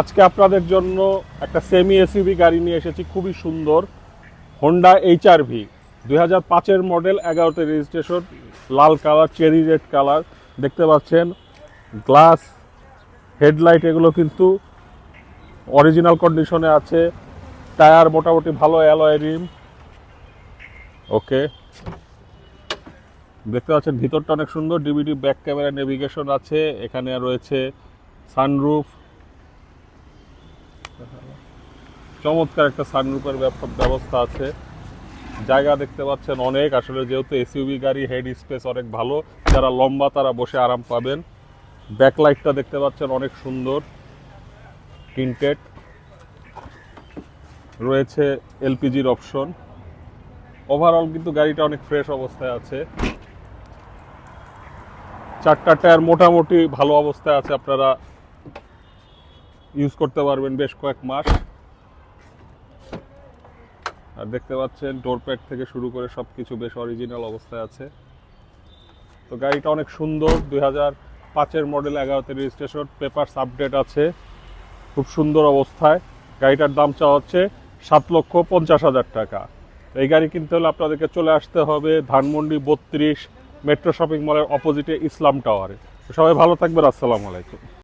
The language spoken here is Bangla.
আজকে আপনাদের জন্য একটা সেমি এসইউভি গাড়ি নিয়ে এসেছি, খুবই সুন্দর। হোন্ডা ভি দুই হাজার পাঁচের মডেল এগারোতে রেজিস্ট্রেশন লাল কালার চেরি রেড কালার দেখতে পাচ্ছেন গ্লাস হেডলাইট এগুলো কিন্তু অরিজিনাল কন্ডিশনে আছে। টায়ার মোটামুটি ভালো অ্যালয় রিম ওকে দেখতে পাচ্ছেন, ভিতরটা অনেক সুন্দর। ডিভিডি ব্যাক ক্যামেরা নেভিগেশন আছে। এখানে রয়েছে সানরুফ চমৎকার একটা সানরুফের ব্যবস্থা আছে। জায়গা দেখতে পাচ্ছেন অনেক। আসলে যেহেতু এসইউভি গাড়ি হেড স্পেস অনেক ভালো। যারা লম্বা, তারা বসে আরাম পাবেন। ব্যাকলাইটটা দেখতে পাচ্ছেন অনেক সুন্দর। টিন্টেড রয়েছে এলপিজির অপশন ওভারঅল কিন্তু গাড়িটা অনেক ফ্রেশ অবস্থায় আছে। চারটা টায়ার মোটামুটি ভালো অবস্থায় আছে। আপনারা ইউজ করতে পারবেন বেশ কয়েক মাস। আর দেখতে পাচ্ছেন ডোর থেকে শুরু করে সব কিছু বেশ অরিজিনাল অবস্থায় আছে। তো গাড়িটা অনেক সুন্দর, দুই হাজার পাঁচের মডেল এগারোতে রেজিস্ট্রেশন পেপারস আপডেট আছে। খুব সুন্দর অবস্থায়। গাড়িটার দাম চাওয়া হচ্ছে সাত লক্ষ পঞ্চাশ হাজার টাকা। এই গাড়ি কিনতে হলে আপনাদেরকে চলে আসতে হবে ধানমন্ডি বত্রিশ মেট্রো শপিং মলের অপোজিটে ইসলাম টাওয়ারে সবাই ভালো থাকবেন, আসসালামু আলাইকুম।